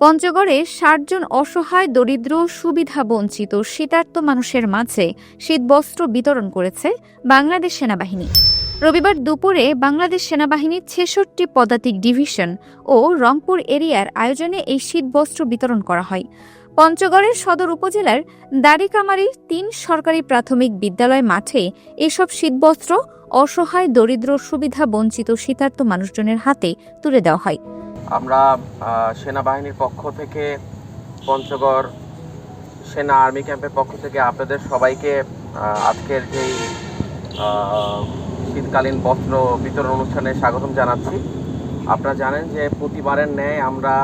পঞ্চগড়ে ষাটজন অসহায়, দরিদ্র, সুবিধা বঞ্চিত, শীতার্ত মানুষের মাঝে শীতবস্ত্র বিতরণ করেছে বাংলাদেশ সেনাবাহিনী। রবিবার দুপুরে বাংলাদেশ সেনাবাহিনীর ছেষট্টি পদাতিক ডিভিশন ও রংপুর এরিয়ার আয়োজনে এই শীতবস্ত্র বিতরণ করা হয়। পঞ্চগড়ের সদর উপজেলার দাড়িকামারির তিন সরকারি প্রাথমিক বিদ্যালয় মাঠে এসব শীতবস্ত্র অসহায়, দরিদ্র, সুবিধা বঞ্চিত, শীতার্ত মানুষজনের হাতে তুলে দেওয়া হয়। আমরা সেনাবাহিনীর পক্ষ থেকে, পঞ্চগড় সেনা আর্মি ক্যাম্পের পক্ষ থেকে আপনাদের সবাইকে আজকের যেই শীতকালীন বস্ত্র বিতরণ অনুষ্ঠানে স্বাগতম জানাচ্ছি। আপনারা জানেন যে প্রতিবারের ন্যায় আমরা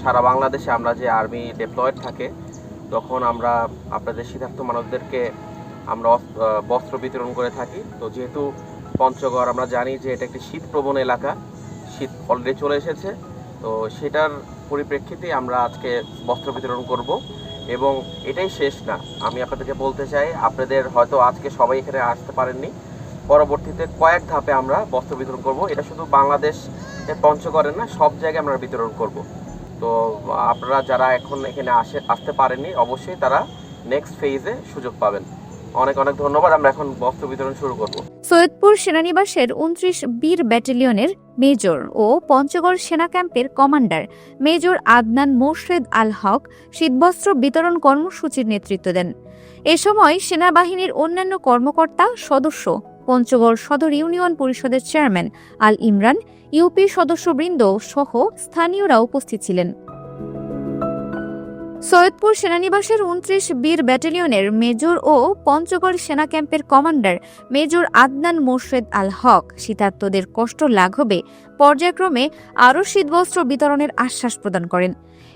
সারা বাংলাদেশে আমরা যে আর্মি ডেপ্লয়েড থাকে, তখন আমরা আপনাদের শীতার্থ মানুষদেরকে আমরা বস্ত্র বিতরণ করে থাকি। তো যেহেতু পঞ্চগড় আমরা জানি যে এটা একটি শীতপ্রবণ এলাকা শীত অলরেডি চলে এসেছে। তো সেটার পরিপ্রেক্ষিতে আমরা আজকে বস্ত্র বিতরণ করব এবং এটাই শেষ না। আমি আপনাদেরকে বলতে চাই, আপনাদের হয়তো আজকে সবাই এখানে আসতে পারেননি। পরবর্তীতে কয়েক ধাপে আমরা বস্ত্র বিতরণ করব। এটা শুধু বাংলাদেশ পঞ্চগড়ের না, সব জায়গায় আমরা বিতরণ করব। তো, আপনারা যারা এখন এখানে আসে, আসতে পারেননি, অবশ্যই তারা নেক্সট ফেজে সুযোগ পাবেন। অনেক অনেক ধন্যবাদ। আমরা এখন বস্ত্র বিতরণ শুরু করব। সৈয়দপুর সেনানিবাসের উনত্রিশ বীর ব্যাটালিয়নের মেজর ও পঞ্চগড় সেনা ক্যাম্পের কমান্ডার মেজর আদনান মোর্শেদ আল হক শীতবস্ত্র বিতরণ কর্মসূচির নেতৃত্ব দেন। এ সময় সেনাবাহিনীর অন্যান্য কর্মকর্তা সদস্য পঞ্চগড় সদর ইউনিয়ন পরিষদের চেয়ারম্যান আল ইমরান, ইউপি সদস্যবৃন্দ সহ স্থানীয়রা উপস্থিত ছিলেন। সৈয়দপুর সেনানিবাসের উনত্রিশ বীর ব্যাটালিয়নের মেজর ও পঞ্চগড় সেনা ক্যাম্পের কমান্ডার মেজর আদনান মোর্শেদ আল হক শীতার্তদের কষ্ট লাঘবে পর্যায়ক্রমে আরও শীতবস্ত্র বিতরণের আশ্বাস প্রদান করেন।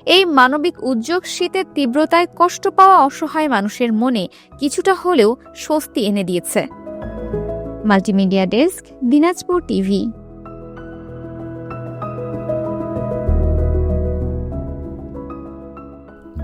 এই মানবিক উদ্যোগ শীতের তীব্রতায় কষ্ট পাওয়া অসহায় মানুষের মনে কিছুটা হলেও স্বস্তি এনে দিয়েছে। Multimedia desk, Dinajpur TV.